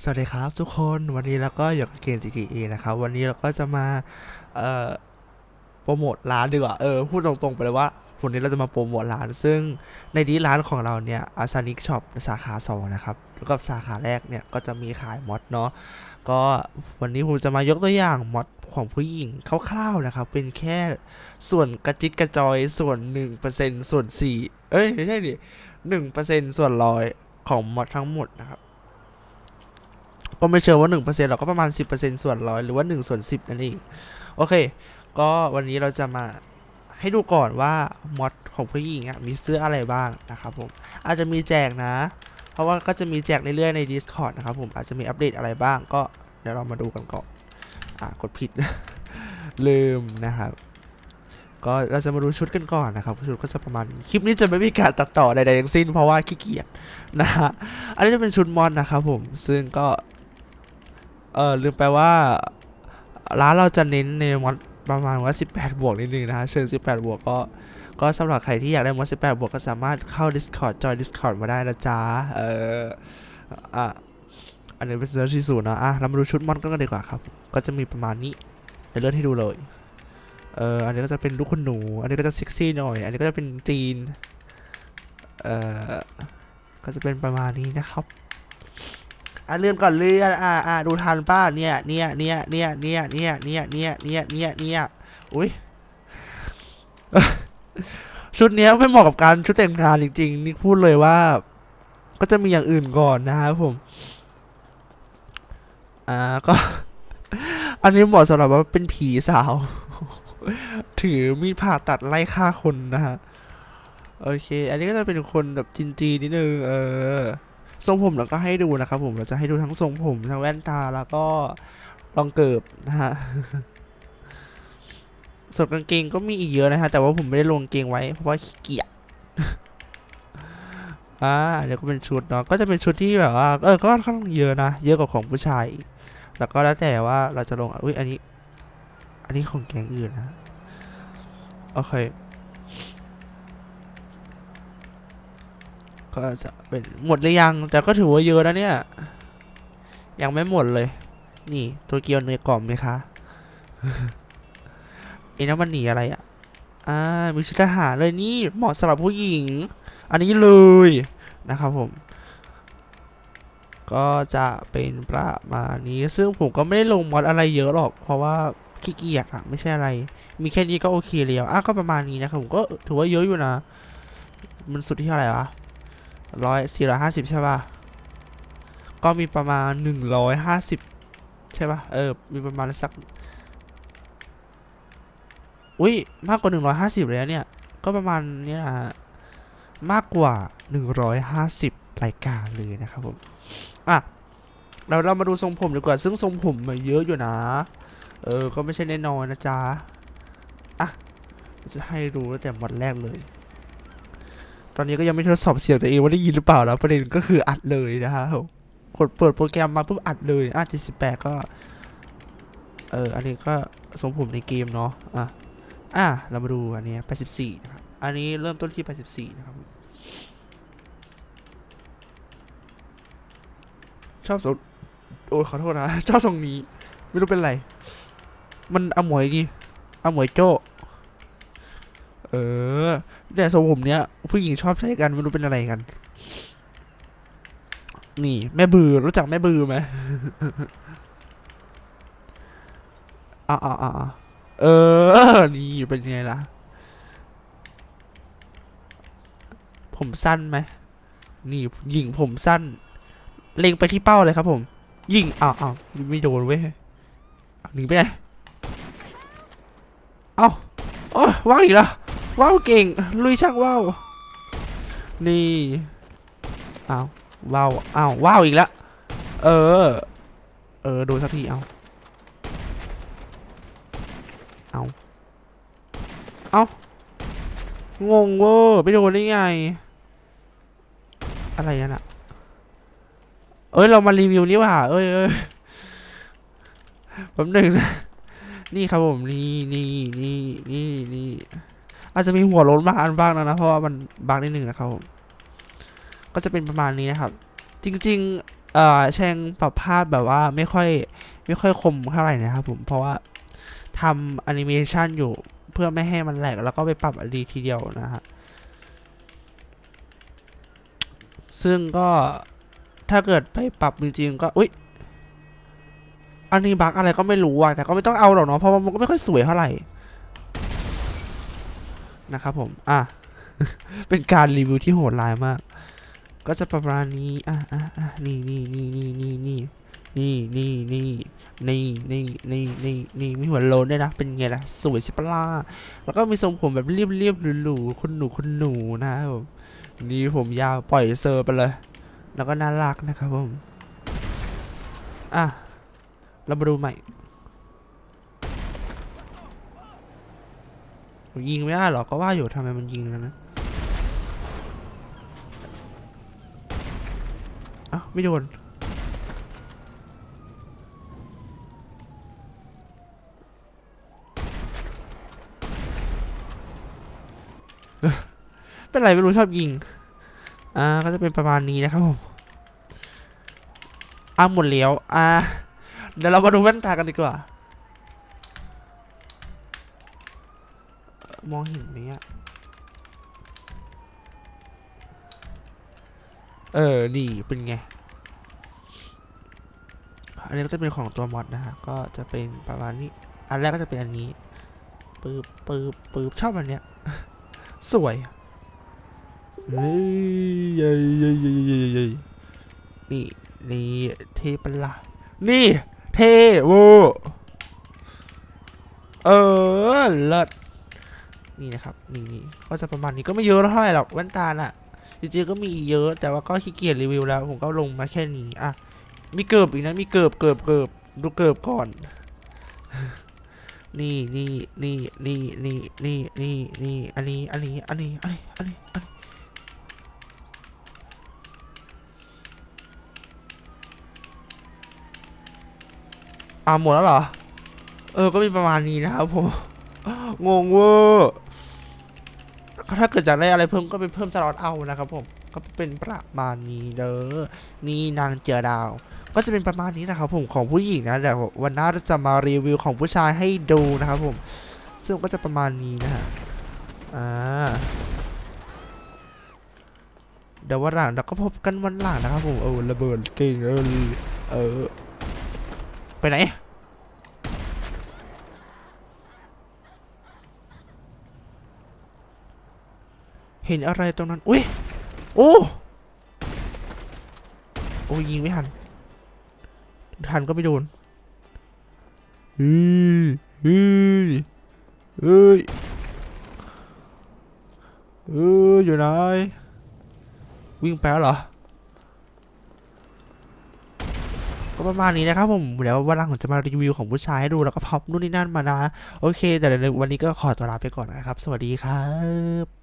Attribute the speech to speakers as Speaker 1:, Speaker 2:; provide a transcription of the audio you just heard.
Speaker 1: สวัสดีครับทุกคนวันนี้เราก็อยู่กับเกม GTA นะครับวันนี้เราก็จะมาเอ่อโปรโมทร้านดีกว่าเออพูดตรงๆไปเลยว่าวันนี้เราจะมาโปรโมทร้าน ซึ่งในนี้ร้านของเราเนี่ยอาซานิกช็อปสาขา2นะครับแล้วก็สาขาแรกเนี่ยก็จะมีขายมอดเนาะก็วันนี้ผมจะมายกตัวอย่างมอดของผู้หญิงคร่าวๆนะครับ เป็นแค่ส่วนกระจิตกระจอยส่วน 1%ส่วน 4 เอ้ยไม่ใช่ดิ1%ส่วนร้อยของมอดทั้งหมดนะครับ ก็ไม่เชิงว่า1%หรอกก็ประมาณ 10%ส่วนร้อยหรือว่า1ส่วน10 นั่นเองโอเค ก็วันนี้เราจะมาให้ดูก่อนว่ามอดของผู้หญิงอะมีเสื้ออะไรบ้างนะครับผมอาจจะมีแจกนะ เพราะว่าก็จะมีแจกเรื่อยๆใน Discord นะครับผมอาจจะมีอัปเดตอะไรบ้างก็เดี๋ยวเรามาดูกันก่อนอ่ากดผิด ลืมนะครับก็เราจะมาดูชุดกันก่อนนะครับชุดก็จะประมาณคลิปนี้จะไม่มีการตัดต่อใดๆทั้งสิ้นเพราะว่าขี้เกียจนะฮะอันนี้จะเป็นชุดมอนนะครับผมซึ่งก็ เออลืมไปว่า ร้านเราจะเน้นในมอดประมาณว่า 18 บวกนิดนึงนะฮะเชิง18 บวกก็ก็สำหรับใครที่อยากได้มอด18 บวกก็สามารถเข้า Discord จอย Discord มาได้นะจ๊ะเอออะอันนี้เป็นเซอร์ที่ศูนะอะเรามาดูชุดมอนกันดีกว่าครับ ก็จะมีประมาณนี้เดี๋ยวเลื่อนให้ดูเลยเอออันนี้ก็จะเป็นลูกคุณหนู อันนี้ก็จะเซ็กซี่หน่อย อันนี้ก็จะเป็นจีน เออก็จะเป็นประมาณนี้นะครับ อะเลื่อนก่อนเลื่อนอ่าอ่าดูทันป้าเนี่ยเนี่ยเนี่ยเนี่ยเนี่ยเนี่ยเนี่ยเนี่ยเนี่ยเนี่ยเนี่ยอุ้ยชุดเนี้ยไม่เหมาะกับการชุดแต่งงานจริงๆนี่พูดเลยว่า ก็จะมีอย่างอื่นก่อนนะครับผม อ่าก็ อันนี้เหมาะสำหรับว่าเป็นผีสาว ถือมีดผ่าตัดไล่ฆ่าคนนะฮะโอเค อันนี้ก็จะเป็นคนแบบจีนๆนิดนึงเออ ทรงผมเราก็ให้ดูนะครับผมเราจะให้ดูทั้งทรงผมทั้งแว่นตาแล้วก็รองเกิบนะฮะส่วนกางเกงก็มีอีกเยอะนะฮะแต่ว่าผมไม่ได้ลงเกงไว้เพราะว่าขี้เกียจอ่าเดี๋ยวก็เป็นชุดเนาะก็จะเป็นชุดที่แบบว่าเออก็ค่อนข้างเยอะนะเยอะกว่าของผู้ชาย แล้วก็แล้วแต่ว่าเราจะลงอุ้ยอันนี้ อันนี้ของแกงอื่นนะโอเค ก็จะเป็นหมดหรือยัง แต่ก็ถือว่าเยอะนะเนี่ย ยังไม่หมดเลย นี่ตัวเกียวเนยกล่อมไหมคะไอ้นั่นมันหนีอะไรอะอ่ามีชุดทหารเลยนี่เหมาะสำหรับผู้หญิง อันนี้เลยนะครับผม ก็จะเป็นประมาณนี้ ซึ่งผมก็ไม่ได้ลงมอดอะไรเยอะหรอก เพราะว่าขี้เกียจอะไม่ใช่อะไร มีแค่นี้ก็โอเคแล้วอะก็ประมาณนี้นะครับผมก็ถือว่าเยอะอยู่นะ มันสุดที่เท่าไหร่วะ ร้อยสี่ร้อยห้าสิบใช่ป่ะ ก็มีประมาณหนึ่งร้อยห้าสิบใช่ป่ะ เออ มีประมาณสัก อุ้ยมากกว่าหนึ่งร้อยห้าสิบเลยเนี่ย ก็ประมาณนี้นะฮะ มากกว่าหนึ่งร้อยห้าสิบรายการเลยนะครับผม อะ เราเรามาดูทรงผมดีกว่า ซึ่งทรงผมมาเยอะอยู่นะ เออ ก็ไม่ใช่แน่นอนนะจ๊ะ อะ จะให้ดูตั้งแต่หมดแรกเลย ตอนนี้ก็ยังไม่ทดสอบเสียงตัวเองว่าได้ยินหรือเปล่าแล้วประเด็นก็คืออัดเลยนะฮะกดเปิดโปรแกรมมาปุ๊บอัดเลยอะ78ก็เอออันนี้ก็ทรงผมในเกมเนาะอะอะเรามาดูอันนี้84นะครับอันนี้เริ่มต้นที่84นะครับชอบทรงโอ้ยขอโทษนะชอบทรงนี้ ไม่รู้เป็นไร มันอมวยดีอมวยโจ้ เออ แต่ทรงผมเนี้ย ผู้หญิงชอบใช้กันไม่รู้เป็นอะไรกัน นี่ แม่บือรู้จักแม่บือไหมอ่าอ่าอ่าเออ นี่เป็นไงล่ะ ผมสั้นไหม นี่ยิงผมสั้น เล็งไปที่เป้าเลยครับผม ยิงอ้าวอ้าวไม่โดนเว้ยหนีไปไหน เอ้าโอ้ว่างอีกแล้ว ว้าวเก่ง ลุยช่างว้าว นี่อ้าวว้าวอ้าวว้าวอีกแล้วเออ เออ โดนสักทีเอา เอา เอางงเวอร์ไม่โดนได้ไง อะไรนั่นอะเอ้ย เรามารีวิวนี่ว่ะเอ้ยเอ้ยแป๊บหนึ่งนะ นี่ครับผม นี่นี่นี่นี่นี่ อาจจะมีหัวโล้นบางอันบ้างนะนะเพราะว่ามันบางนิดหนึ่งนะครับผมก็จะเป็นประมาณนี้นะครับ จริงเอ่อแช่งปรับภาพแบบว่าไม่ค่อยไม่ค่อยคมเท่าไหร่นะครับผมเพราะว่าทำแอนิเมชันอยู่เพื่อไม่ให้มันแหลกแล้วก็ไปปรับอดีทีเดียวนะฮะซึ่งก็ถ้าเกิดไปปรับจริงๆก็อุ๊ยอันนี้บักอะไรก็ไม่รู้อะแต่ก็ไม่ต้องเอาหรอกเนาะเพราะมันก็ไม่ค่อยสวยเท่าไหร่ นะครับผม อะ เป็นการรีวิวที่โหดร้ายมาก ก็จะประมาณนี้ อะอะอะนี่นี่นี่นี่นี่นี่นี่นี่นี่นี่นี่นี่นี่นี่มีหัวโลนด้วยนะ เป็นไงล่ะ สวยใช่ปะล่ะแล้วก็มีทรงผมแบบเรียบเรียบๆหรูๆคุณหนูคุณหนูนะครับผมนี่ผมยาวปล่อยเซอร์ไปเลย แล้วก็น่ารักนะครับผม อะ เรามาดูใหม่ ยิงไม่ได้หรอก็ว่าอยู่ทำไมมันยิงแล้วนะอ้าวไม่โดนเอ้อเป็นไรไม่รู้ชอบยิง อ่า ก็จะเป็นประมาณนี้นะครับผม อ่าหมดแล้ว อ่า เดี๋ยวเรามาดูแว่นตากันดีกว่าเอ่อ มองเห็นไหมอะเออ นี่ เป็นไง อันนี้ก็จะเป็นของตัวมอดนะฮะ ก็จะเป็นประมาณนี้ อันแรกก็จะเป็นอันนี้ ปืบปืบปืบชอบอันเนี้ย สวยอะเฮ้ยเย้ยเย้ยเย้ยเย้เย้นี่นี่เทปละ นี่ เทโวเออเลิศ นี่นะครับนี่นี่ก็จะประมาณนี้ก็ไม่เยอะเท่าไหร่หรอกแว่นตาน่ะจริงๆก็มีเยอะ แต่ว่าก็ขี้เกียจรีวิวแล้ว ผมก็ลงมาแค่นี้อะมีเกิบอีกนะมีเกิบเกิบเกิบดูเกิบก่อน นี่นี่นี่นี่นี่นี่นี่นี่อันนี้อันนี้อันนี้อันนี้อันนี้อันนี้อ่าหมดแล้วเหรอ เออก็มีประมาณนี้นะครับผม งงเวอร์ ก็ถ้าเกิดจะได้อะไรเพิ่มก็ไปเพิ่มสล็อตเอานะครับผมก็เป็นประมาณนี้เด้อนี่นางเจอดาว ก็จะเป็นประมาณนี้นะครับผมของผู้หญิงนะเดี๋ยววันหน้าจะมารีวิวของผู้ชายให้ดูนะครับผม ซึ่งก็จะประมาณนี้นะฮะอ่าเดี๋ยววันหลังเราก็พบกันวันหลังนะครับผมเออระเบิดเก่งเออเออไปไหน เห็นอะไรตรงนั้น อุ้ย โอ้ โอ้ยยิงไม่ทัน ทันก็ไม่โดนเฮ้ยเฮ้ยเฮ้ยเอ้ยอยู่ไหน วิ่งไปแล้วเหรอ ก็ประมาณนี้นะครับผม เดี๋ยววันหลังผมจะมารีวิวของผู้ชายให้ดูแล้วก็พับนู่นนี่นั่นมานะ โอเค แต่เดี๋ยววันนี้ก็ขอตัวลาไปก่อนนะครับ สวัสดีครับ